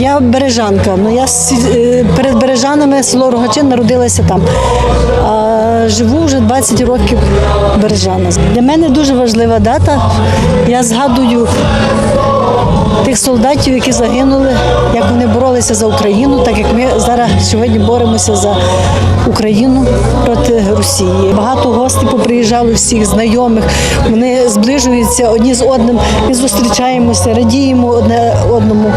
Я бережанка. Ну я перед бережанами село Рогачин народилася там. А живу вже 20 років бережана. Для мене дуже важлива дата. Я згадую тих солдатів, які загинули, як вони боролися за Україну, так як ми зараз сьогодні боремося за Україну проти Росії. Багато гостей поприїжджали всіх знайомих. Вони зближуються одні з одним. Ми зустрічаємося, радіємо одне одному.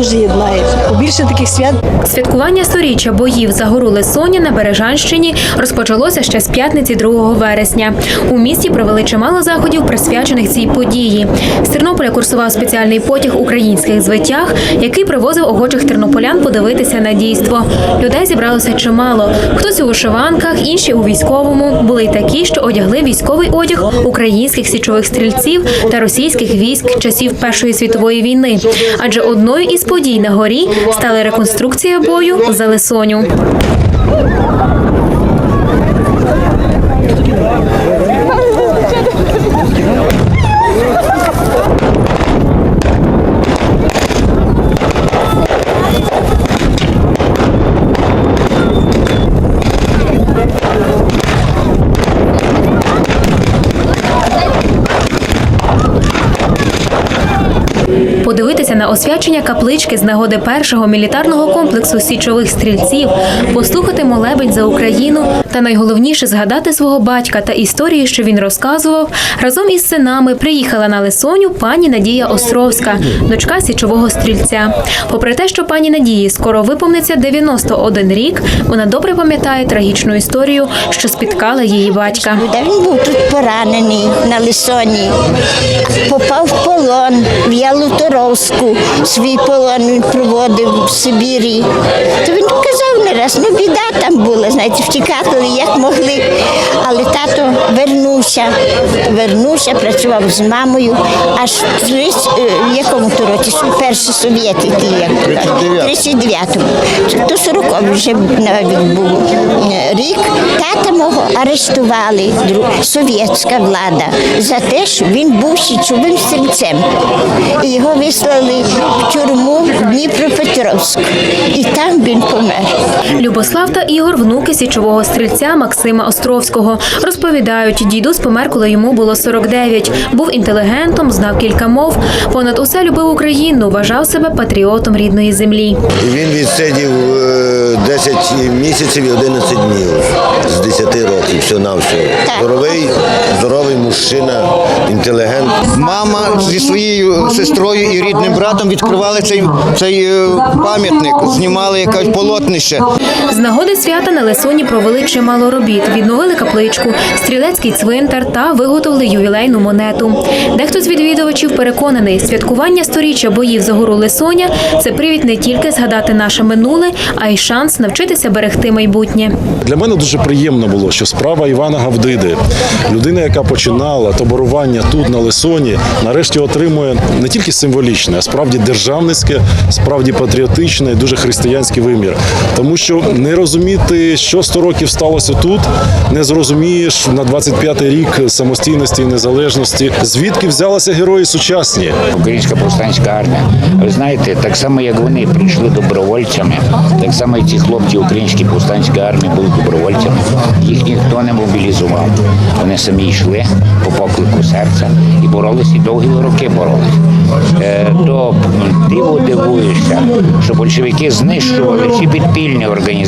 Дуже єднає. Побільше таких свят Святкування сторіччя боїв за гору Лисоня на Бережанщині розпочалося ще з п'ятниці 2 вересня. У місті провели чимало заходів, присвячених цій події. З Тернополя курсував спеціальний потяг українських звитяг, який привозив охочих тернополян подивитися на дійство. Людей зібралося чимало. Хтось у вишиванках, інші у військовому. Були й такі, що одягли військовий одяг українських січових стрільців та російських військ часів Першої світової війни. Адже одною із подій на горі стала реконструкція бою за Лисоню. Подивитися на освячення каплички з нагоди першого мілітарного комплексу січових стрільців, послухати молебень за Україну найголовніше згадати свого батька та історії, що він розказував. Разом із синами приїхала на Лисоню пані Надія Островська, дочка січового стрільця. Попри те, що пані Надії скоро виповниться 91 рік, вона добре пам'ятає трагічну історію, що спіткала її батька. Він був тут поранений на Лисоні, попав в полон в Ялуторовську. Свій полон він проводив в Сибірі. То він казав не раз, ну біда там була, знаєте, втікали як могли. Але тато вернувся, вернувся, працював з мамою аж в е, в якому то році, перші совєти, ті, як 39-му. То 40 вже навіть був е, рік. Тата мого арештували совєтська влада за те, що він був січовим стрільцем. І його вислали в тюрму в Дніпропетровськ. І там він помер. Любослав та Ігор, внуки січового стрільця Максима Островського, розповідають, дідусь помер, коли йому було 49. Був інтелігентом, знав кілька мов. Понад усе любив Україну, вважав себе патріотом рідної землі. Він відсидів е, 10 місяців і 11 днів з 10 років, все на все. Здоровий, здоровий мужчина, інтелігент. Мама зі своєю сестрою і рідним братом відкривали цей, цей е, пам'ятник, знімали якесь полотнище. З нагоди свята на Лесоні провели чимало робіт, відновили капличку, стрілецький цвинтар та виготовили ювілейну монету. Дехто з відвідувачів переконаний, святкування сторіччя боїв за гору Лесоня це привід не тільки згадати наше минуле, а й шанс навчитися берегти майбутнє. Для мене дуже приємно було, що справа Івана Гавдиди, людина, яка починала таборування тут на Лисоні, нарешті отримує не тільки символічне, а справді державницьке, справді патріотичне, дуже християнський вимір. Тому що не розуміти, що 100 років сталося тут, не зрозумієш на 25-й рік самостійності і незалежності, звідки взялися герої сучасні. Українська повстанська армія. Ви знаєте, так само як вони прийшли добровольцями, так само і ці хлопці українські повстанської армії були добровольцями. Їх ніхто не мобілізував. Вони самі йшли по поклику серця і боролися, і довгі роки боролись. Е, то диво дивуєшся, що большевики знищували всі підпільні організації,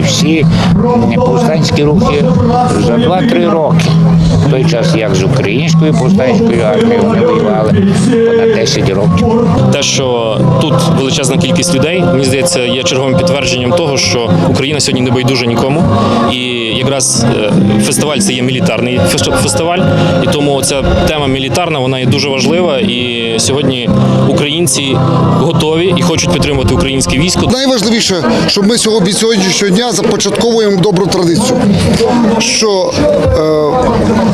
всі повстанські рухи за 2-3 роки. В той час, як з українською повстанською армією вони воювали понад 10 років. Те, що тут величезна кількість людей, мені здається, є черговим підтвердженням того, що Україна сьогодні не байдужа нікому. І якраз е, фестиваль це є мілітарний фестиваль, і тому ця тема мілітарна вона є дуже важлива. І сьогодні українці готові і хочуть підтримувати українське військо. Найважливіше, щоб ми сьогодні від сьогоднішнього дня започатковуємо добру традицію, що е,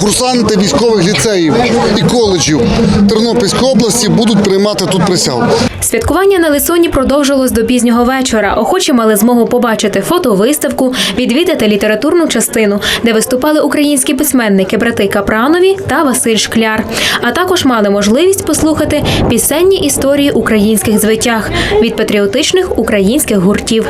курсанти військових ліцеїв і коледжів Тернопільської області будуть приймати тут присягу. Святкування на Лисоні продовжилось до пізнього вечора. Охочі мали змогу побачити фотовиставку, відвідати літературну частину, де виступали українські письменники брати Капранові та Василь Шкляр. А також мали можливість послухати пісенні історії українських звитяг від патріотичних українських гуртів.